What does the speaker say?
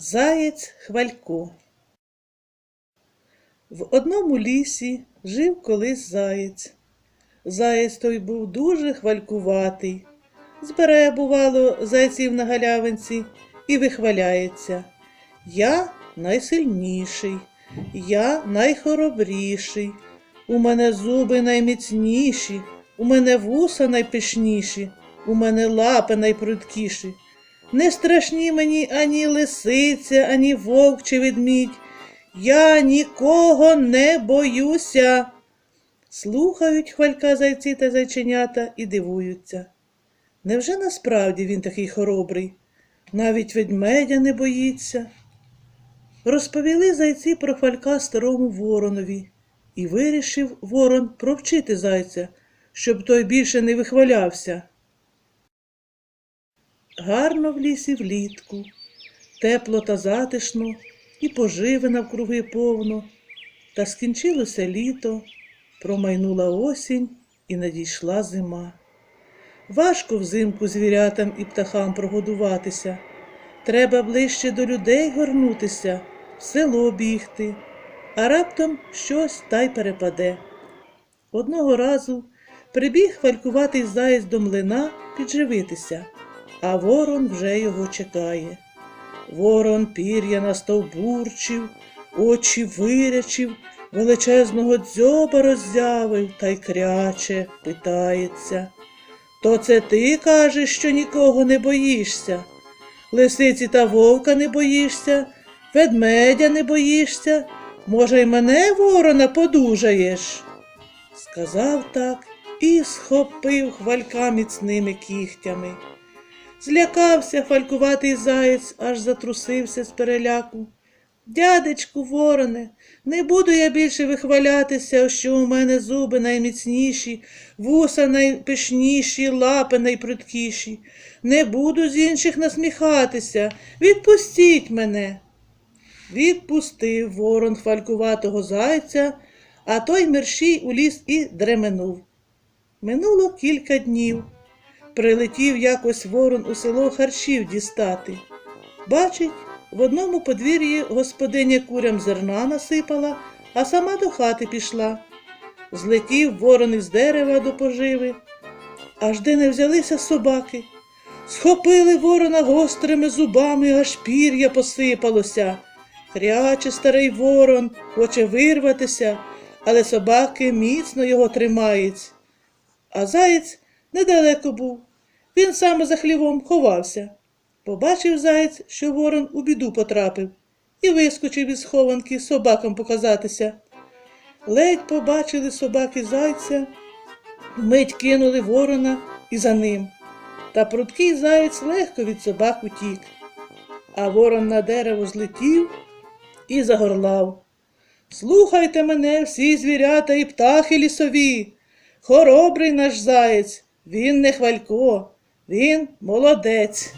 Заєць Хвалько В одному лісі жив колись заєць. Заєць той був дуже хвалькуватий. Збирає, бувало, зайців на галявинці і вихваляється. Я найсильніший, я найхоробріший, у мене зуби найміцніші, у мене вуса найпишніші, у мене лапи найпрудкіші. Не страшні мені ані лисиця, ані вовк чи ведмідь. Я нікого не боюся. Слухають хвалька зайці та зайченята і дивуються. Невже насправді він такий хоробрий? Навіть ведмедя не боїться. Розповіли зайці про хвалька старому воронові, і вирішив ворон провчити зайця, щоб той більше не вихвалявся. Гарно в лісі влітку, тепло та затишно, і поживи навкруги повно. Та скінчилося літо, промайнула осінь і надійшла зима. Важко взимку звірятам і птахам прогодуватися. Треба ближче до людей горнутися, в село бігти, а раптом щось та й перепаде. Одного разу прибіг хвалькуватий заєць до млина підживитися, а ворон вже його чекає. Ворон пір'я настовбурчив, очі вирячив, величезного дзьоба роззявив та й кряче, питається. То це ти кажеш, що нікого не боїшся? Лисиці та вовка не боїшся, ведмедя не боїшся, може, й мене ворона подужаєш? Сказав так і схопив хвалька міцними кігтями. Злякався фалькуватий заєць, аж затрусився з переляку. Дядечку, вороне, не буду я більше вихвалятися, що у мене зуби найміцніші, вуса найпишніші, лапи найпрудкіші. Не буду з інших насміхатися. Відпустіть мене. Відпустив ворон хвалькуватого зайця, а той мерщій у ліс і дременув. Минуло кілька днів. Прилетів якось ворон у село харчів дістати. Бачить, в одному подвір'ї господиня курям зерна насипала, а сама до хати пішла. Злетів ворон із дерева до поживи, аж де не взялися собаки. Схопили ворона гострими зубами, аж пір'я посипалося. Кряче старий ворон, хоче вирватися, але собаки міцно його тримають. А заєць недалеко був. Він саме за хлівом ховався. Побачив заєць, що ворон у біду потрапив, і вискочив із схованки собакам показатися. Ледь побачили собаки зайця, мить кинули ворона і за ним. Та прудкий заєць легко від собак утік. А ворон на дерево злетів і загорлав. Слухайте мене, всі звірята і птахи лісові. Хоробрий наш заєць, він не хвалько, він молодець.